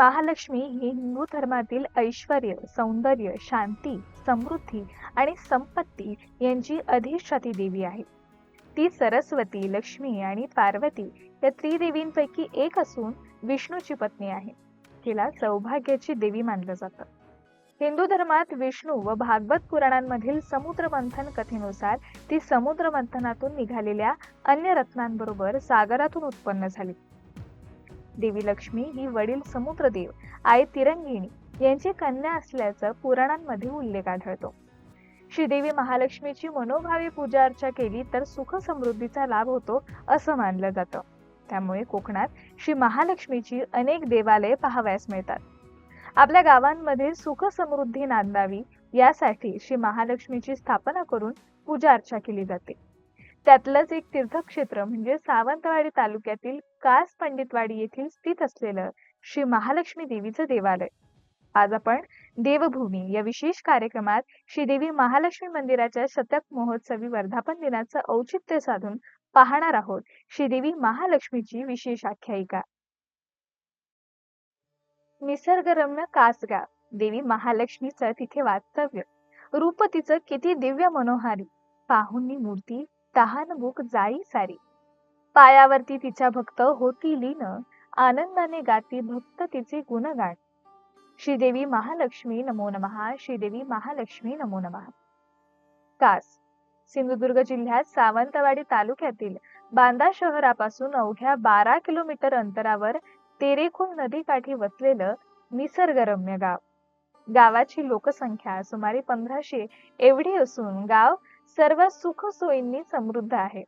महालक्ष्मी ही हिंदू धर्मातील ऐश्वर सौंदर्य शांती समृद्धी आणि संपत्ती यांची अधिष्ठाती देवी आहे. ती सरस्वती लक्ष्मी आणि पार्वती या त्रिदेवींपैकी एक असून विष्णूची पत्नी आहे. तिला सौभाग्याची देवी मानलं जातं. हिंदू धर्मात विष्णू व भागवत पुराणांमधील समुद्र मंथन कथेनुसार ती समुद्र मंथनातून निघालेल्या अन्य रत्नांबरोबर सागरातून उत्पन्न झाली. देवी लक्ष्मी ही वडील समुद्रदेव आई तिरंगिणी यांची कन्या असल्याचा पुराणांमध्ये उल्लेख आढळतो. श्रीदेवी महालक्ष्मीची मनोभावी पूजा अर्चा केली तर सुख समृद्धीचा लाभ होतो असं मानलं जातं. त्यामुळे कोकणात श्री महालक्ष्मीची अनेक देवालये पाहावयास मिळतात. आपल्या गावांमध्ये सुख समृद्धी नांदावी यासाठी श्री महालक्ष्मीची स्थापना करून पूजा अर्चा केली जाते. त्यातलंच एक तीर्थक्षेत्र म्हणजे सावंतवाडी तालुक्यातील कास पंडितवाडी येथील स्थित असलेलं श्री महालक्ष्मी देवीचं देवालय. आज आपण देवभूमी या विशेष कार्यक्रमात श्रीदेवी महालक्ष्मी मंदिराच्या शतक महोत्सवी वर्धापन दिनाचं औचित्य साधून पाहणार आहोत श्रीदेवी महालक्ष्मीची विशेष आख्यायिका. निसर्गरम्य कासगाव देवी महालक्ष्मीचं तिथे वास्तव्य. रूप तिचं किती दिव्य मनोहारी पाहुनी मूर्ती तहान भूक जाई सारी. पायावरती तिच्या भक्त होती लीन आनंदाने गाती भक्त तिचे गुणगान. श्रीदेवी महालक्ष्मी नमो नमहा श्रीदेवी महालक्ष्मी नमो नमहा कास सिंधुदुर्ग जिल्ह्यात सावंतवाडी तालुक्यातील बांदा शहरापासून अवघ्या बारा किलोमीटर अंतरावर तेरेखोल नदीकाठी वसलेलं निसर्गरम्य गाव. गावाची लोकसंख्या सुमारे पंधराशे एवढी असून गाव सर्व सुख सोयींनी समृद्ध आहे.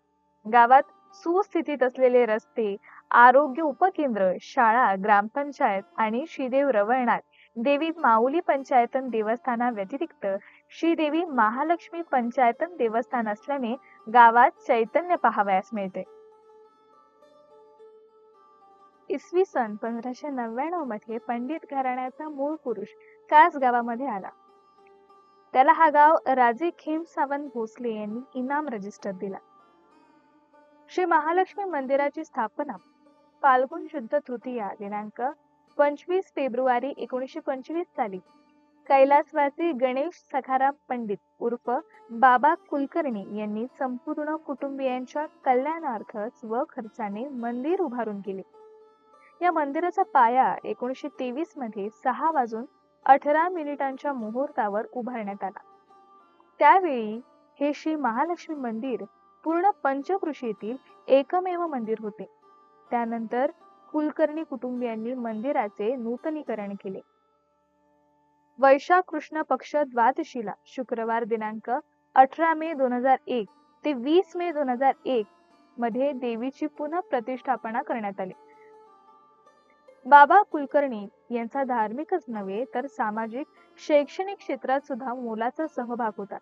गावात सुस्थितीत असलेले रस्ते आरोग्य उपकेंद्र शाळा ग्रामपंचायत आणि श्रीदेव रवळनाथ देवी माऊली पंचायतन देवस्थाना व्यतिरिक्त श्रीदेवी महालक्ष्मी पंचायतन देवस्थान असल्याने गावात चैतन्य पाहावयास मिळते. इसवी सन पंधराशे नव्याण्णवमध्ये पंडित घराण्याचा मूळ पुरुष कास गावामध्ये आला. त्याला हा गाव राजे खेम सावंत भोसले यांनी इनाम रजिस्टर दिला. श्री महालक्ष्मी मंदिराची स्थापना फाल्गुन शुद्ध तृतीया दिनांक पंचवीस फेब्रुवारी एकोणीसशे पंचवीस साली. कैलासवासी गणेश सखाराम पंडित उर्फ बाबा कुलकर्णी यांनी संपूर्ण कुटुंबियांच्या कल्याणार्थ स्वखर्चाने मंदिर उभारून केले. या मंदिराचा पाया एकोणीसशे तेवीसमध्ये सहा वाजून अठरा मिनिटांच्या मुहूर्तावर उभारण्यात आला. त्यावेळी हे श्री महालक्ष्मी मंदिर पूर्ण पंचकृषीतील एकमेव मंदिर होते. त्यानंतर कुलकर्णी कुटुंबियांनी मंदिराचे नूतनीकरण केले. वैशाख कृष्ण पक्ष द्वादशीला शुक्रवार दिनांक अठरा मे दोन हजार एक ते वीस मे दोन हजार एक मध्ये देवीची पुन्हा प्रतिष्ठापना करण्यात आली. बाबा कुलकर्णी यांचा धार्मिकच नव्हे तर सामाजिक शैक्षणिक क्षेत्रात सुद्धा मोलाचा सहभाग होता.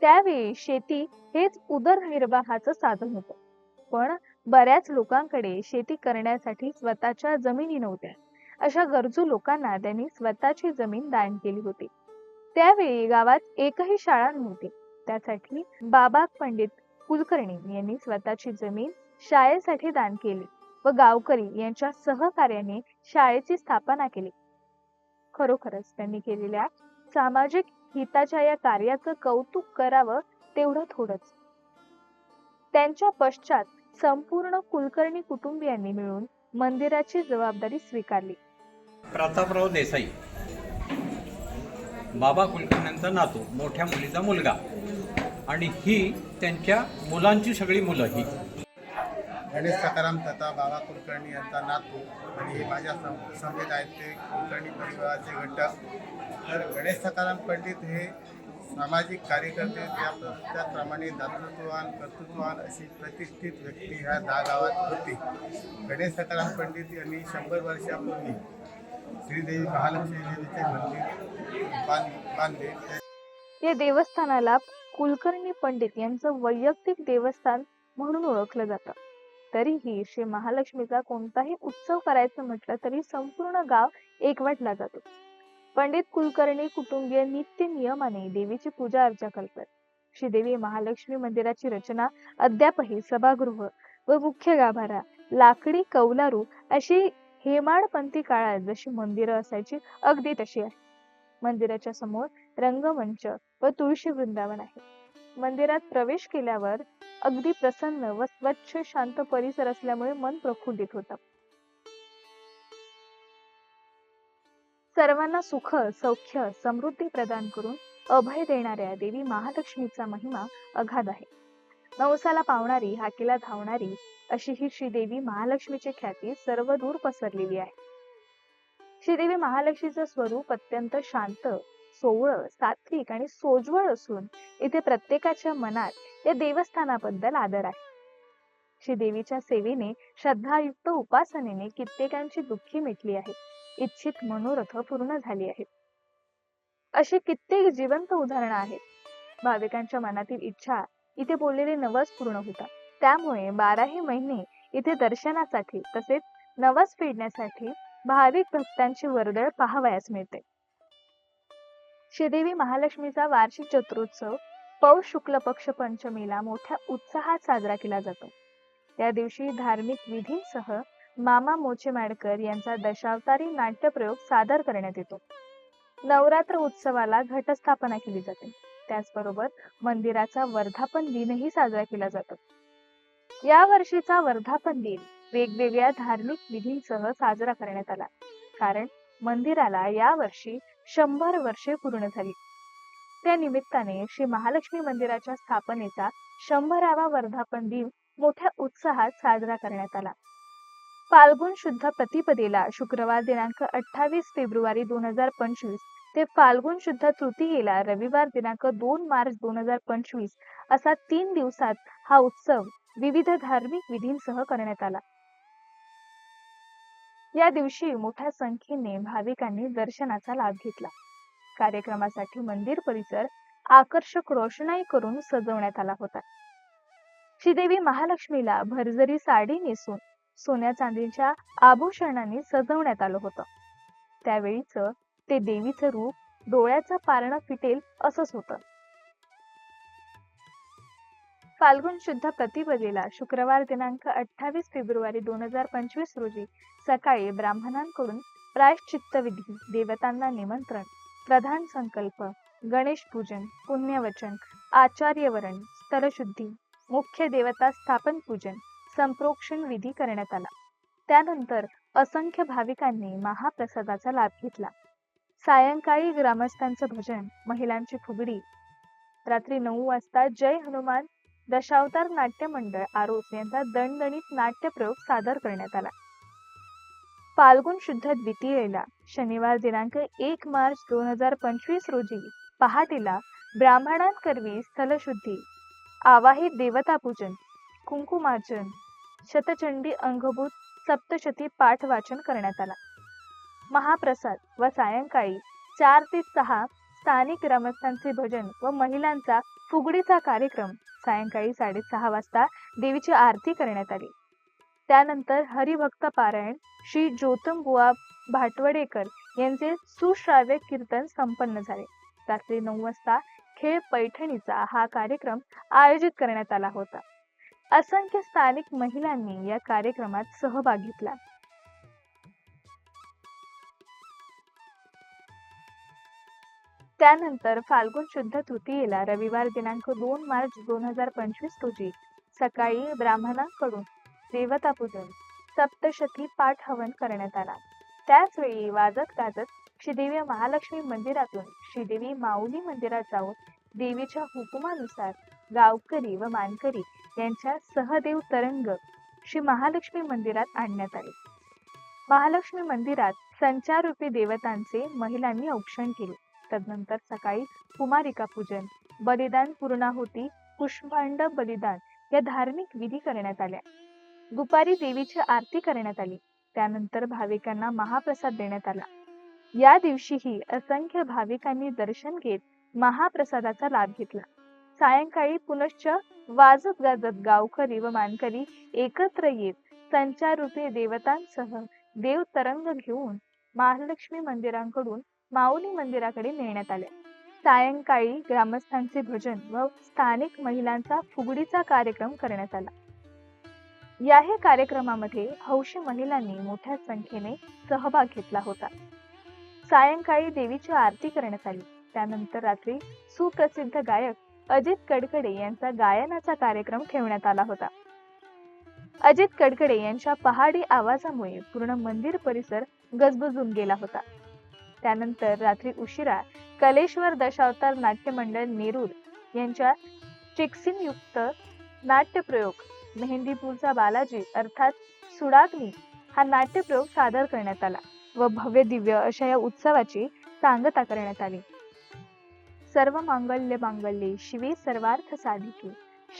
त्यावेळी शेती हेच उदरनिर्वाहाचं साधन होतं. पण बऱ्याच लोकांकडे शेती करण्यासाठी स्वतःच्या जमिनी नव्हत्या. अशा गरजू लोकांना त्यांनी स्वतःची जमीन दान केली होती. त्यावेळी गावात एकही शाळा नव्हती. त्यासाठी बाबा पंडित कुलकर्णी यांनी स्वतःची जमीन शाळेसाठी दान केली व गावकरी यांच्या सहकार्याने शाळेची स्थापना केली. खरोखरच त्यांनी केलेल्या सामाजिक हिताच्या या कार्याचं कौतुक करावं तेवढं थोडंच. त्यांच्या पश्चात संपूर्ण कुलकर्णी कुटुंबियांनी मिळून मंदिराची जबाबदारी स्वीकारली. प्रतापराव देसाई. बाबा कुलकर्ण्यांचा नातू मोठ्या मुलीचा मुलगा. आणि ही त्यांच्या मुलांची सगळी मुलं ही. गणेश सकाराम तथा बाबा कुलकर्णी यांचा नातू आणि हे माझ्या सम- समवेत आहेत ते कुलकर्णी परिवाराचे घटक. तर गणेश सकाराम पंडित हे सामाजिक कार्यकर्ते त्या त्याप्रमाणे दातृत्ववान कर्तृत्ववान अशी प्रतिष्ठित व्यक्ती ह्या दहा गावात होती. गणेश सकाराम पंडित यांनी शंभर वर्षापूर्वी श्रीदेवी महालक्ष्मी देवीचे मंदिर बांधले. या देवस्थानाला कुलकर्णी पंडित यांचं वैयक्तिक देवस्थान म्हणून ओळखलं जातं. तरीही श्री महालक्ष्मीचा कोणताही उत्सव करायचं म्हटलं तरी संपूर्ण गाव एकवटला जातो. पंडित कुलकर्णी कुटुंबीय नित्य नियमाने देवीची पूजा अर्चा करतात. श्रीदेवी महालक्ष्मी मंदिराची रचना अद्यापही सभागृह व मुख्य गाभारा लाकडी कौलारू अशी हेमाडपंथी काळात जशी मंदिरं असायची अगदी तशी आहे. मंदिराच्या समोर रंगमंच व तुळशी वृंदावन आहे. मंदिरात प्रवेश केल्यावर अगदी प्रसन्न व स्वच्छ शांत परिसर असल्यामुळे मन प्रफुल्लित होतं. सर्वांना सुख सौख्य समृद्धी प्रदान करून अभय देणाऱ्या देवी महालक्ष्मीचा महिमा अगाध आहे. नवसाला पावणारी हाकेला धावणारी अशी ही श्रीदेवी महालक्ष्मीची ख्याती सर्व दूर पसरलेली आहे. श्रीदेवी महालक्ष्मीचं स्वरूप अत्यंत शांत सोवळं सात्विक आणि सोज्वळ असून इथे प्रत्येकाच्या मनात या देवस्थानाबद्दल आदर आहे. श्रीदेवीच्या सेवेने श्रद्धायुक्त उपासनेने कित्येकांची दुःखी मिटली आहे. इच्छित मनोरथ पूर्ण झाली आहेत अशी कित्येक जिवंत उदाहरणं आहेत. भाविकांच्या मनातील इच्छा इथे बोललेले नवस पूर्ण होतात. त्यामुळे बाराही महिने इथे दर्शनासाठी तसेच नवस फेडण्यासाठी भाविक भक्तांची वर्दळ पाहावयास मिळते. श्रीदेवी महालक्ष्मीचा वार्षिक चतुरोत्सव पौष शुक्ल पक्ष पंचमीला मोठ्या उत्साहात साजरा केला जातो. त्या दिवशी धार्मिक विधींसह मामा मोचे माडकर यांचा दशावतारी नाट्यप्रयोग सादर करण्यात येतो. नवरात्र उत्सवाला घटस्थापना केली जाते. त्याचबरोबर मंदिराचा वर्धापन दिनही साजरा केला जातो. या वर्षीचा वर्धापन दिन वेगवेगळ्या धार्मिक विधींसह साजरा करण्यात आला. कारण मंदिराला या वर्षी शंभर वर्षे पूर्ण झाली. त्या निमित्ताने श्री महालक्ष्मी मंदिराच्या स्थापनेचा शंभरावा वर्धापन दिन मोठ्या उत्साहात साजरा करण्यात आला. फाल्गुन शुद्ध प्रतिपदेला शुक्रवार दिनांक अठ्ठावीस फेब्रुवारी दोन हजार पंचवीस ते फाल्गुन शुद्ध तृतीयेला रविवार दिनांक दोन मार्च दोन हजार पंचवीस असा तीन दिवसात हा उत्सव विविध धार्मिक विधींसह करण्यात आला. या दिवशी मोठ्या संख्येने भाविकांनी दर्शनाचा लाभ घेतला. कार्यक्रमासाठी मंदिर परिसर आकर्षक रोषणाई करून सजवण्यात आला होता. श्रीदेवी महालक्ष्मीला भरजरी साडी नेसून सोन्या चांदीच्या आभूषणांनी सजवण्यात आलं होतं. त्यावेळीच ते देवीचं रूप डोळ्याचं पारणं फिटेल असंच होतं. फाल्गुन शुद्ध प्रतिपदेला शुक्रवार दिनांक अठ्ठावीस फेब्रुवारी दोन हजार पंचवीस रोजी सकाळी ब्राह्मणांकडून प्रायश्चित्तविधी देवतांना निमंत्रण प्रधान संकल्प गणेश पूजन पुण्यवचन आचार्यवरण स्थलशुद्धी मुख्य देवता स्थापन पूजन संप्रोक्षण विधी करण्यात आला. त्यानंतर असंख्य भाविकांनी महाप्रसादाचा लाभ घेतला. सायंकाळी ग्रामस्थांचं भजन महिलांची फुगडी रात्री नऊ वाजता जय हनुमान दशावतार नाट्य मंडळ आरोस यांचा दणदणीत नाट्यप्रयोग सादर करण्यात आला. फाल्गुन शुद्ध द्वितीयेला शनिवार दिनांक एक मार्च दोन हजार पंचवीस रोजी पहाटेला ब्राह्मणांकरवी स्थलशुद्धी आवाहित देवता पूजन कुंकुमार्चन शतचंडी अंगभूत सप्तशती पाठ वाचन करण्यात आला. महाप्रसाद व सायंकाळी चार ते सहा स्थानिक ग्रामस्थांचे भजन व महिलांचा फुगडीचा कार्यक्रम सायंकाळी साडेसहा वाजता देवीची आरती करण्यात आली. त्यानंतर हरिभक्त पारायण श्री ज्योतमबुवा भाटवडेकर यांचे सुश्राव्य कीर्तन संपन्न झाले. रात्री नऊ वाजता खेळ पैठणीचा हा कार्यक्रम आयोजित करण्यात आला होता. असंख्य स्थानिक महिलांनी या कार्यक्रमात सहभाग घेतला. त्यानंतर फाल्गुन शुद्ध तृतीयेला रविवार दिनांक दोन मार्च दोन हजार पंचवीस रोजी सकाळी ब्राह्मणांकडून देवता पूजन सप्तशती पाठ हवन करण्यात आला. त्याचवेळी वाजत गाजत श्रीदेवी महालक्ष्मी मंदिरातून श्रीदेवी माऊली मंदिरात जाऊन देवीच्या हुकुमानुसार गावकरी व मानकरी यांच्या सहदेव तरंग श्री महालक्ष्मी मंदिरात आणण्यात आले. महालक्ष्मी मंदिरात संचारूपी देवतांचे महिलांनी औक्षण केले. तदनंतर सकाळी कुमारिका पूजन. बलिदान पूर्णाहुती पुष्पांड बलिदान या धार्मिक विधी करण्यात आल्या. दुपारी देवीची आरती करण्यात आली. त्यानंतर भाविकांना महाप्रसाद देण्यात आला. या दिवशीही असंख्य भाविकांनी दर्शन घेत महाप्रसादाचा लाभ घेतला. सायंकाळी पुनश्च वाजत गाजत गावकरी व मानकरी एकत्र येत संचारूपी देवतांसह देव तरंग घेऊन महालक्ष्मी मंदिरांकडून माऊली मंदिराकडे नेण्यात आले. सायंकाळी ग्रामस्थांचे भजन व स्थानिक महिलांचा फुगडीचा कार्यक्रम करण्यात आला. याही कार्यक्रमामध्ये हौशी महिलांनी मोठ्या संख्येने सहभाग घेतला होता. सायंकाळी देवीची आरती करण्यात आली. त्यानंतर रात्री सुप्रसिद्ध गायक अजित कडकडे यांचा गायनाचा कार्यक्रम ठेवण्यात आला होता. अजित कडकडे यांच्या पहाडी आवाजामुळे पूर्ण मंदिर परिसर गजबजून गेला होता. त्यानंतर रात्री उशिरा कलेश्वर दशावतार नाट्यमंडळ नेरूर यांच्या चिक्सिन युक्त नाट्यप्रयोग मेहंदीपूरचा बालाजी अर्थात सुडाग्नी हा नाट्यप्रयोग सादर करण्यात आला व भव्य दिव्य अशा या उत्सवाची सांगता करण्यात आली. सर्व मांगल्य मांगल्ये शिवे सर्वार्थ साधिके.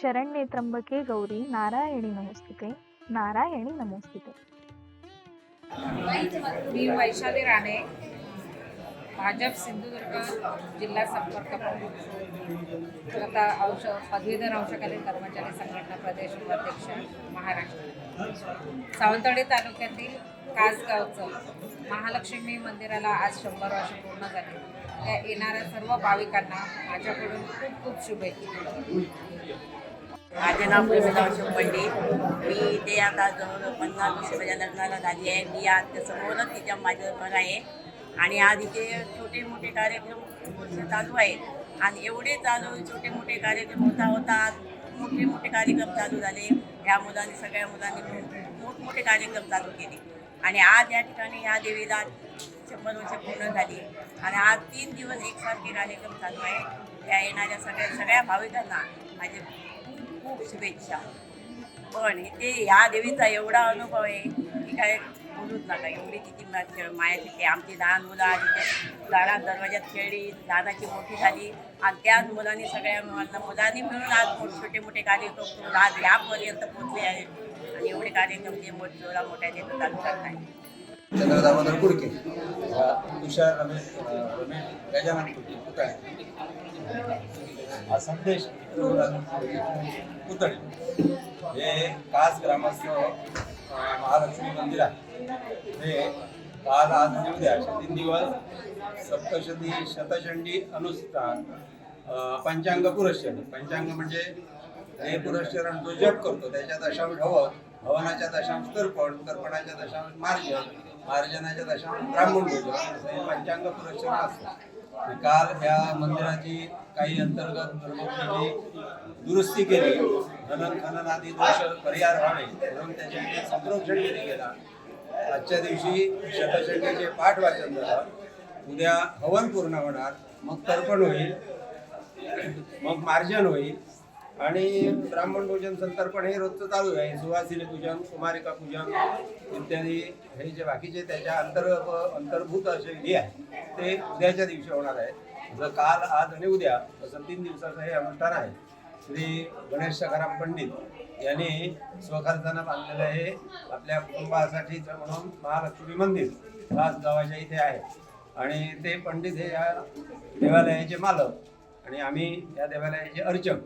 शरण्ये त्र्यंबके गौरी नारायणी नमस्तिके नारायणी नमोस्तुते. मी वैशाली राणे भाजप सिंधुदुर्ग जिल्हा संपर्क प्रमुख. आता औष पदवीधर अंशकालीन कर्मचारी संघटना प्रदेश उपाध्यक्ष महाराष्ट्र. सावंतवाडी तालुक्यातील कासगावचं महालक्ष्मी मंदिराला आज शंभर वर्ष पूर्ण झाले. त्या येणाऱ्या सर्व भाविकांना माझ्याकडून खूप खूप शुभेच्छा. माझे नाव प्रमिला अशोक पंडित. मी ते आता जवळ पन्नास वर्ष माझ्या लग्नाला झाली आहे. मी आज समोरच तिच्या माझं घर आहे. आणि आज इथे छोटे मोठे कार्यक्रम चालू आहेत आणि एवढे चालू छोटे मोठे कार्यक्रम होता होता आज मोठे मोठे कार्यक्रम चालू झाले. या मुलांनी सगळ्या मुलांनी मोठमोठे कार्यक्रम चालू केले. आणि आज या ठिकाणी या देवीला शंभर वर्ष पूर्ण झाली. आणि आज तीन दिवस एकसारखे कार्यक्रम चालू आहे. त्या येणाऱ्या सगळ्या सगळ्या भाविकांना माझे खूप खूप शुभेच्छा. पण इथे ह्या देवीचा एवढा अनुभव आहे की काय बोलूच नका एवढी तिची मा- माया तिथे आमची लहान मुलं इथे दारा दरवाज्यात खेळली लहानाची मोठी झाली. आणि त्याच मुलांनी सगळ्या मुलांना मुलांनी मिळून आज मोठ छोटे मोठे कार्यक्रम आज ह्यापर्यंत पोचले आहेत आणि एवढे कार्यक्रम जे मोठ जोरा मोठ्या देतो चालू करताय चंद्र दामोदर कुडके तुषार रमेश रमेश गजानन कुडके पुतळे हा संदेश. पुतळे हे कास ग्रामस्थ महालक्ष्मी मंदिर आहे. हे काल आज आणि उद्या असे तीन दिवस सप्तशती शतचंडी अनुष्ठान पंचांग पुरस्चरण पंचांग म्हणजे हे पुरस्चरण जो जप करतो त्याच्या दशांश हवन हवनाच्या दशांश तर्पण तर्पणाच्या दशांश मार्जन मार्जनाच्या दशांश ब्राह्मण पूजन हे पंचांग पुरस्चरण असतं काल या मंदिराची काही अंतर्गत दुरुस्ती केली. खनन खनन आदी दोष परिहार व्हावे म्हणून त्याच्यामध्ये संप्रोक्षण केले गेला आजच्या दिवशी शतशंकेचे पाठ वाचन झालं. उद्या हवन पूर्ण होणार मग तर्पण होईल मग मार्जन होईल आणि ब्राह्मण भोजन संतर्पण हे रोजचं चालू आहे. सुवासिनी पूजन कुमारिका पूजन इत्यादी हे जे बाकीचे त्याच्या अंतर अंतर्भूत असे विधी आहे ते उद्याच्या दिवशी होणार आहे जर काल आज आणि उद्या असं तीन दिवसाचं हे अनुष्ठान आहे. श्री गणेश शकाराम पंडित यांनी स्वखर्चानं बांधलेलं हे आपल्या कुटुंबासाठीच म्हणून महालक्ष्मी मंदिर खास गावाच्या इथे आहे. आणि ते पंडित हे या देवालयाचे मालक आणि आम्ही या देवालयाचे अर्चक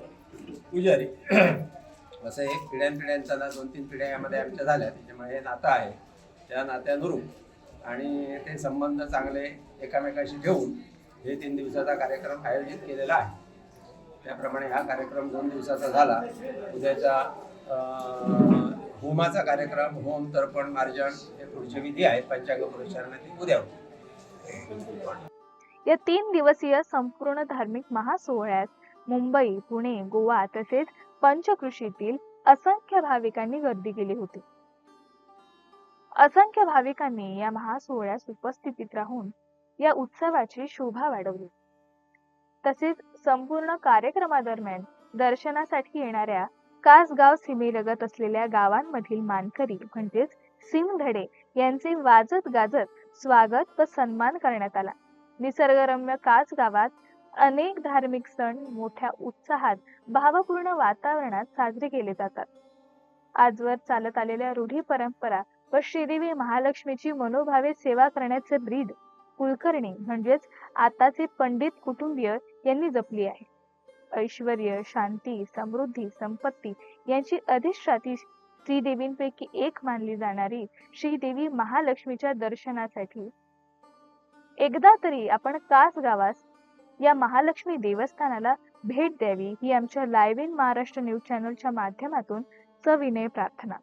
पुजारी. असं एक पिढ्यानपिढ्यांचा ना दोन तीन पिढ्या यामध्ये आमच्या झाल्या. त्याच्यामुळे हे नातं आहे. त्या नात्यानुरूप आणि ते संबंध चांगले एकामेकाशी ठेवून हे तीन दिवसाचा कार्यक्रम आयोजित केलेला आहे. त्याप्रमाणे हा कार्यक्रम दोन दिवसाचा झाला. उद्याचा होमाचा कार्यक्रम होम तर्पण मार्जन हे पुढचे विधी आहेत. पंचांग पुरुषांना ती उद्या होतील. या तीन दिवसीय संपूर्ण धार्मिक महासोहळ्यात मुंबई पुणे गोवा तसेच पंचकृषीतील असंख्य भाविकांनी गर्दी केली होती. असंख्य भाविकांनी या महासोहळ्यास उपस्थितीत राहून या उत्सवाची शोभा वाढवली. तसेच संपूर्ण कार्यक्रमादरम्यान दर्शनासाठी येणाऱ्या कासगाव सीमेलगत असलेल्या गावांमधील मानकरी म्हणजेच सिमधडे यांचे वाजत गाजत स्वागत व सन्मान करण्यात आला. निसर्गरम्य कास गावात अनेक धार्मिक सण मोठ्या उत्साहात भावपूर्ण वातावरणात साजरे केले जातात. आजवर चालत आलेल्या रूढी परंपरा व श्रीदेवी महालक्ष्मीची मनोभावे सेवा करण्याचे ब्रीद कुलकर्णी म्हणजेच आताचे पंडित कुटुंबीय यांनी जपली आहे. ऐश्वर्य शांती समृद्धी संपत्ती यांची अधिष्ठाती श्रीदेवींपैकी एक मानली जाणारी श्रीदेवी महालक्ष्मीच्या दर्शनासाठी. एकदा तरी आपण कास गावास या महालक्ष्मी देवस्थानाला भेट द्यावी ही आमच्या लाईव्ह इन महाराष्ट्र न्यूज चॅनलच्या माध्यमातून सविनय प्रार्थना.